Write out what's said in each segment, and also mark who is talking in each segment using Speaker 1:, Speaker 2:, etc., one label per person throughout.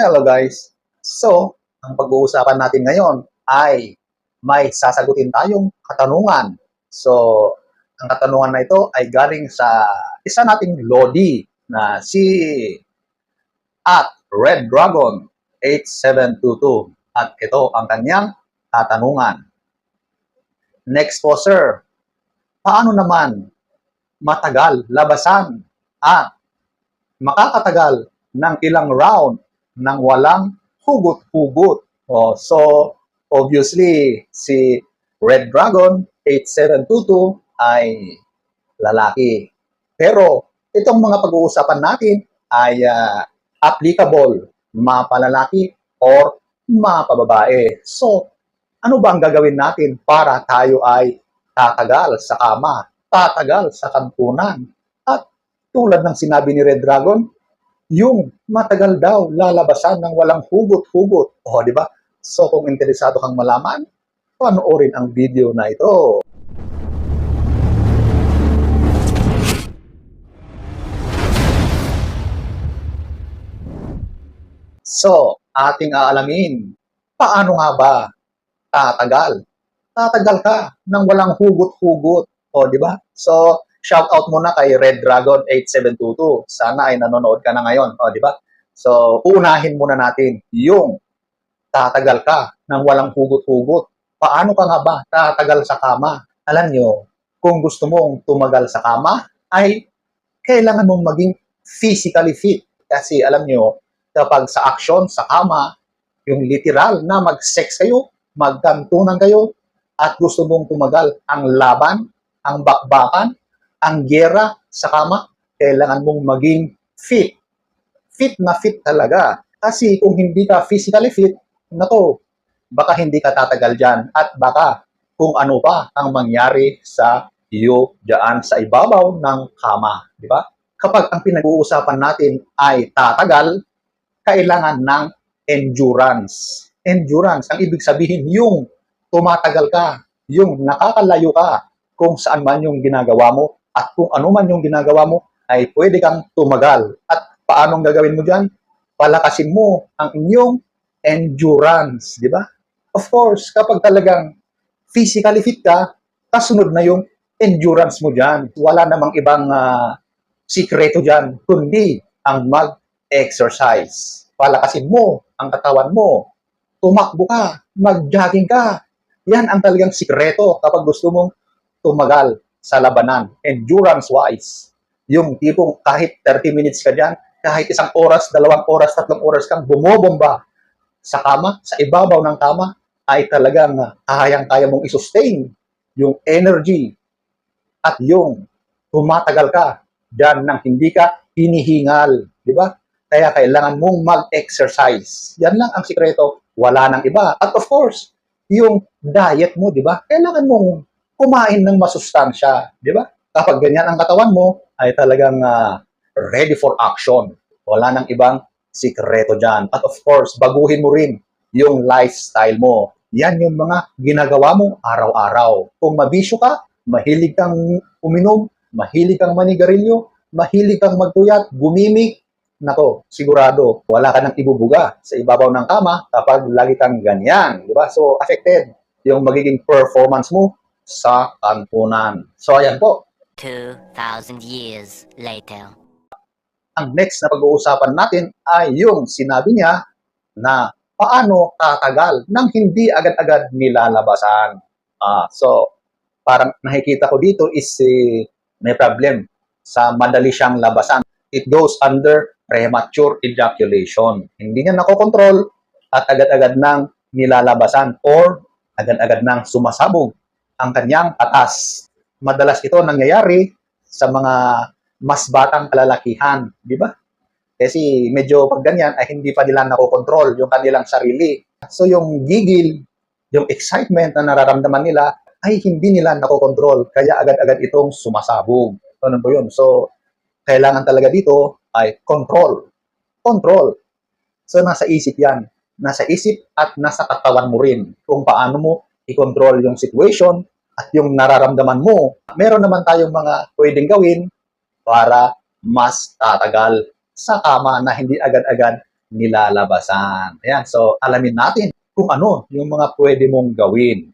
Speaker 1: Hello guys! So, ang pag-uusapan natin ngayon ay may sasagutin tayong katanungan. So, ang katanungan na ito ay galing sa isa nating Lodi na si at Red Dragon 8722. At ito ang kanyang katanungan. Next po sir, paano naman matagal labasan at makakatagal ng ilang round ng walang hugot-hugot. Oh, so, obviously, si Red Dragon 8722 ay lalaki. Pero, itong mga pag-uusapan natin ay ah, applicable mapalalaki or mapababae. So, ano ba ang gagawin natin para tayo ay tatagal sa kama, tatagal sa kampunan? At tulad ng sinabi ni Red Dragon, yung matagal daw lalabasan ng walang hugot-hugot. O, di ba? So, kung interesado kang malaman, panoorin ang video na ito. So, ating aalamin, paano nga ba tatagal? Tatagal ka ng walang hugot-hugot. O, di ba? So, shout out muna kay Red Dragon 8722. Sana ay nanonood ka na ngayon, o, di ba? So, uunahin muna natin yung tatagal ka ng walang hugot-hugot. Paano ka nga ba tatagal sa kama? Alam nyo, kung gusto mong tumagal sa kama, ay kailangan mong maging physically fit. Kasi alam nyo, kapag sa action, sa kama, yung literal na mag-sex kayo, magkantunan kayo, at gusto mong tumagal ang laban, ang bakbakan, ang gera sa kama, kailangan mong maging fit. Fit na fit talaga. Kasi kung hindi ka physically fit, nako, baka hindi ka tatagal dyan at baka kung ano pa ang mangyari sa iyo dyan sa ibabaw ng kama. Di ba? Kapag ang pinag-uusapan natin ay tatagal, kailangan ng endurance. Endurance, ang ibig sabihin yung tumatagal ka, yung nakakalayo ka kung saan man yung ginagawa mo at kung ano man yung ginagawa mo ay pwede kang tumagal. At paanong gagawin mo dyan? Palakasin mo ang inyong endurance, di ba? Of course, kapag talagang physically fit ka, kasunod na yung endurance mo dyan. Wala namang ibang ah, sikreto dyan, kundi ang mag-exercise. Palakasin mo ang katawan mo. Tumakbo ka, mag-jogging ka. Yan ang talagang sikreto kapag gusto mong tumagal sa labanan, endurance-wise. Yung tipong kahit 30 minutes ka dyan, kahit isang oras, dalawang oras, tatlong oras kang bumobomba sa kama, sa ibabaw ng kama, ay talagang ah, kayang-kaya mong isustain yung energy at yung tumatagal ka dyan nang hindi ka hinihingal. Di ba? Kaya kailangan mong mag-exercise. Yan lang ang sikreto. Wala nang iba. At of course, yung diet mo, di ba? Kailangan mong kumain ng masustansya. Di ba? Kapag ganyan ang katawan mo, ay talagang ah, ready for action. Wala nang ibang sikreto dyan. At of course, baguhin mo rin yung lifestyle mo. Yan yung mga ginagawa mo araw-araw. Kung mabisyo ka, mahilig kang uminom, mahilig kang manigarilyo, mahilig kang magtuyat, gumimik, nako, sigurado, wala ka nang ibubuga sa ibabaw ng kama kapag lagi kang ganyan. Di ba? So, affected yung magiging performance mo sa kantunan. So, ayan po.
Speaker 2: 2,000 years later.
Speaker 1: ang next na pag-uusapan natin ay yung sinabi niya na paano tatagal nang hindi agad-agad nilalabasan. Ah, so, parang nakikita ko dito is eh, may problem sa madali siyang labasan. It goes under premature ejaculation. Hindi niya nakokontrol at agad-agad nang nilalabasan or agad-agad nang sumasabog ang kanyang patas. Madalas ito nangyayari sa mga mas batang kalalakihan, di ba? Kasi medyo pag ganyan ay hindi pa nila nakokontrol yung kanilang sarili. So yung gigil, yung excitement na nararamdaman nila ay hindi nila nakokontrol. Kaya agad-agad itong sumasabog. Ano po yun? So, kailangan talaga dito ay control. Control. So, nasa isip yan. Nasa isip at nasa katawan mo rin kung paano mo i-control yung situation at yung nararamdaman mo. Meron naman tayong mga pwedeng gawin para mas tatagal sa kama na hindi agad-agad nilalabasan. Ayan, so alamin natin kung ano yung mga pwede mong gawin.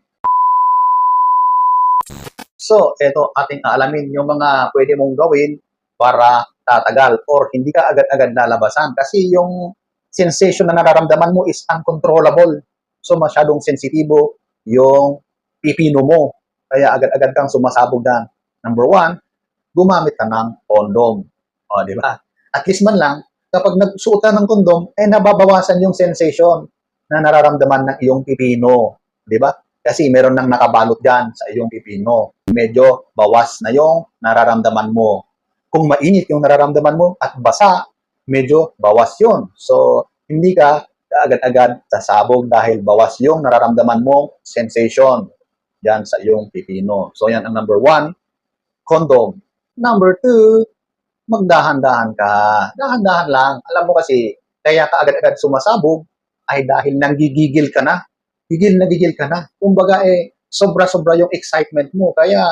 Speaker 1: So, ito ating aalamin yung mga pwede mong gawin para tatagal or hindi ka agad-agad lalabasan kasi yung sensation na nararamdaman mo is uncontrollable. So, masyadong sensitibo yung pipino mo. Kaya agad-agad kang sumasabog na. Number one, gumamit ka ng kondom. O, di ba? At least man lang, kapag nagsuot ka ng kondom, eh nababawasan yung sensation na nararamdaman ng iyong pipino. Di ba? Kasi meron nang nakabalot dyan sa iyong pipino. Medyo bawas na yung nararamdaman mo. Kung mainit yung nararamdaman mo at basa, medyo bawas yun. So, hindi ka agad-agad sasabog dahil bawas yung nararamdaman mong sensation yan sa iyong pipino. So, yan ang number one, condom. Number two, magdahan-dahan ka. Dahan-dahan lang. Alam mo kasi, kaya ka agad-agad sumasabog ay dahil nanggigigil ka na. Gigil na gigil ka na. Kumbaga eh, sobra-sobra yung excitement mo. Kaya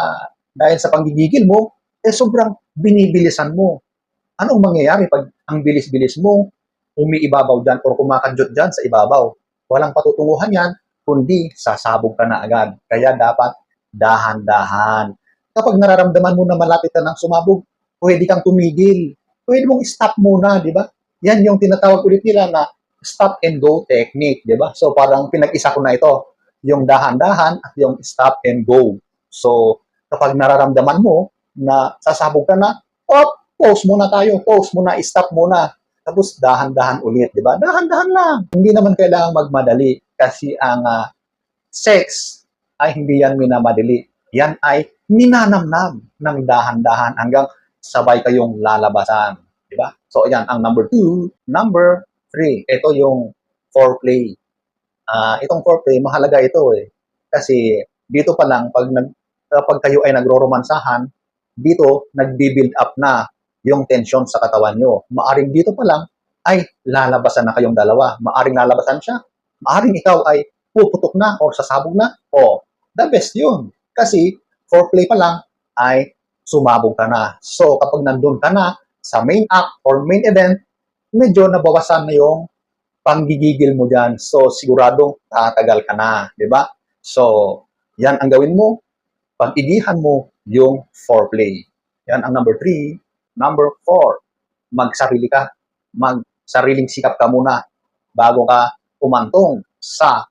Speaker 1: dahil sa panggigigil mo, eh sobrang binibilisan mo. Anong mangyayari pag ang bilis-bilis mo, umiibabaw dyan or kumakadyot dyan sa ibabaw? Walang patutunguhan yan, kundi sasabog ka na agad. Kaya dapat dahan-dahan. Kapag nararamdaman mo na malapit ka ng sumabog, pwede kang tumigil. Pwede mong stop muna, di ba? Yan yung tinatawag ulit nila na stop and go technique, di ba? So parang pinag-isa ko na ito, yung dahan-dahan at yung stop and go. So kapag nararamdaman mo na sasabog ka na, oh, pause muna tayo, pause muna, stop muna. Tapos dahan-dahan ulit, di ba? Dahan-dahan lang. Hindi naman kailangang magmadali kasi ang ah, sex ay hindi yan minamadali. Yan ay ninanamnam ng dahan-dahan hanggang sabay kayong lalabasan. Di ba? So, yan ang number two. Number three, ito yung foreplay. Ah, itong foreplay, mahalaga ito eh. Kasi dito pa lang, pag, nag, kapag kayo ay nagro-romansahan, dito, nagbi-build up na yung tension sa katawan nyo. Maaring dito pa lang, ay lalabasan na kayong dalawa. Maaring lalabasan siya. Maaring ikaw ay puputok na or sasabog na. O, the best yun. Kasi, foreplay pa lang, ay sumabog ka na. So, kapag nandun ka na sa main act or main event, medyo nabawasan na yung panggigigil mo dyan. So, siguradong tatagal ka na. ba? So, yan ang gawin mo. Pag-igihan mo yung foreplay. Yan ang number three. Number four, magsarili ka. Magsariling sikap ka muna bago ka umantong sa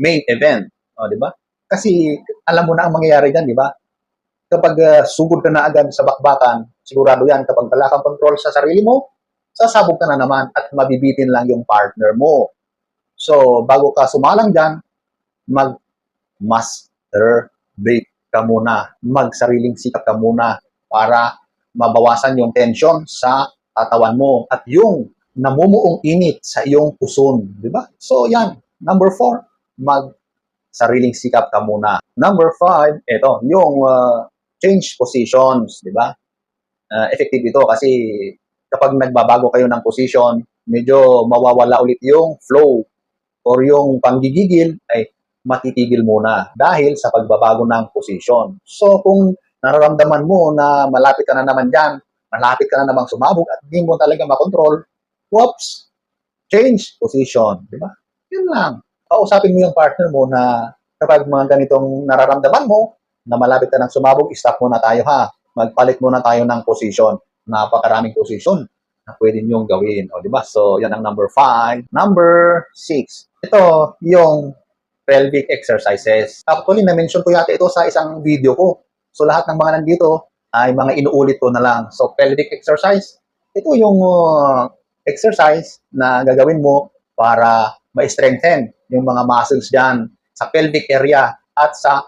Speaker 1: main event. O, di ba? Kasi alam mo na ang mangyayari dyan, di ba? Kapag uh, sugod ka na agad sa bakbakan, sigurado yan, kapag wala kang control sa sarili mo, sasabog ka na naman at mabibitin lang yung partner mo. So, bago ka sumalang dyan, mag-masturbate ka muna. Magsariling sikap ka muna para mabawasan yung tension sa katawan mo at yung namumuong init sa iyong puson. Di ba? So, yan. Number four, mag sariling sikap ka muna. Number five, ito, yung uh, change positions, di ba? Uh, effective ito kasi kapag nagbabago kayo ng position, medyo mawawala ulit yung flow or yung panggigigil ay matitigil muna dahil sa pagbabago ng position. So kung nararamdaman mo na malapit ka na naman dyan, malapit ka na namang sumabog at hindi mo talaga makontrol, whoops, change position, di ba? Yun lang. Kausapin mo yung partner mo na kapag mga ganitong nararamdaman mo na malapit ka ng sumabog, stop muna tayo ha. Magpalit muna tayo ng position. Napakaraming position na pwede niyong gawin. O, di ba? So, yan ang number five. Number six. Ito, yung pelvic exercises. Actually, na-mention ko yata ito sa isang video ko. So, lahat ng mga nandito ay mga inuulit ko na lang. So, pelvic exercise. Ito yung uh, exercise na gagawin mo para ma-strengthen yung mga muscles dyan sa pelvic area at sa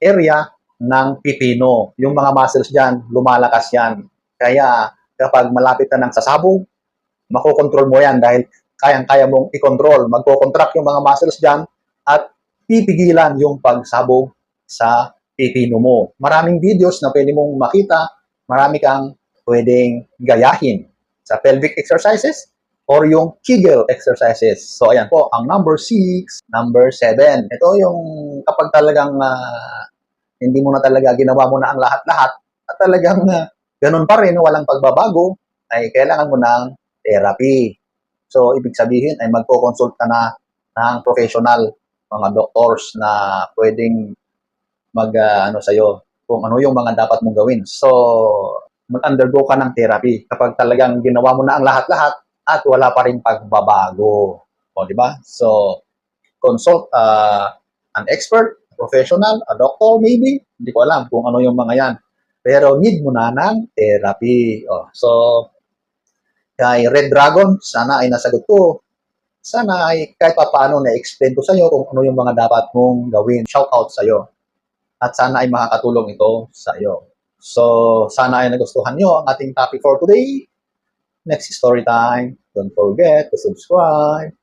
Speaker 1: area ng pipino. Yung mga muscles dyan, lumalakas yan. Kaya kapag malapit na ng sasabog, makokontrol mo yan dahil kayang-kaya mong i-control. Magko-contract yung mga muscles dyan at pipigilan yung pagsabog sa pipino mo. Maraming videos na pwede mong makita, marami kang pwedeng gayahin sa pelvic exercises or yung Kegel exercises. So, ayan po, ang number 6, number 7. Ito yung kapag talagang uh, hindi mo na talaga ginawa mo na ang lahat-lahat at talagang uh, ganun pa rin, walang pagbabago, ay kailangan mo ng therapy. So, ibig sabihin ay magko-consult ka na ng professional, mga doctors na pwedeng mag, ah, ano sa'yo, kung ano yung mga dapat mong gawin. So, mag-undergo ka ng therapy kapag talagang ginawa mo na ang lahat-lahat at wala pa rin pagbabago. O, di ba? So, consult uh, an expert, a professional, a doctor maybe. Hindi ko alam kung ano yung mga yan. Pero need mo na ng therapy. O, so, kay Red Dragon, sana ay nasagot ko. Sana ay kahit pa paano na-explain ko sa iyo kung ano yung mga dapat mong gawin. Shout out sa iyo. At sana ay makakatulong ito sa iyo. So, sana ay nagustuhan nyo ang ating topic for today. Next story time. Don't forget to subscribe.